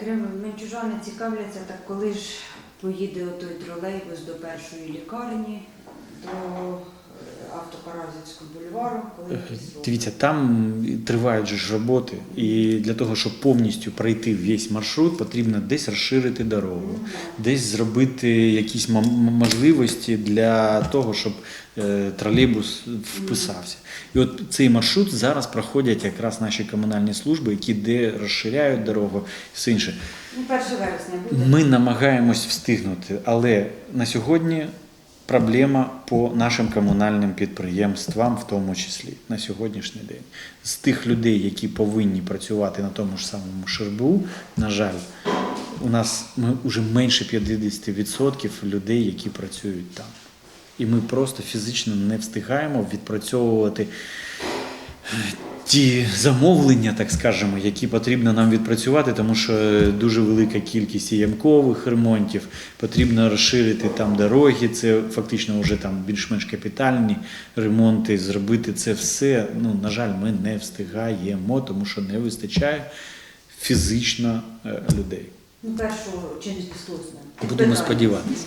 Крим Менчужани цікавляться, так коли ж поїде той тролейбус до першої лікарні, то, е, автопаразитського бульвару, коли якісь? Дивіться, там тривають же ж роботи, і для того, щоб повністю пройти весь маршрут, потрібно десь розширити дорогу, десь зробити якісь можливості для того, щоб е, тролейбус вписався. І от цей маршрут зараз проходять якраз наші комунальні служби, які де розширяють дорогу і все інше. Ну, 1 вересня буде. Ми намагаємось встигнути, але на сьогодні проблема по нашим комунальним підприємствам, в тому числі на сьогоднішній день. З тих людей, які повинні працювати на тому ж самому ШРБУ, на жаль, у нас ми вже менше 50% людей, які працюють там. І ми просто фізично не встигаємо відпрацьовувати ті замовлення, так скажемо, які потрібно нам відпрацювати, тому що дуже велика кількість і ямкових ремонтів, потрібно розширити там дороги, це фактично вже там більш-менш капітальні ремонти, зробити це все. Ну, на жаль, ми не встигаємо, тому що не вистачає фізично е, людей. Ну, першу через Слусне. Будемо сподіватися.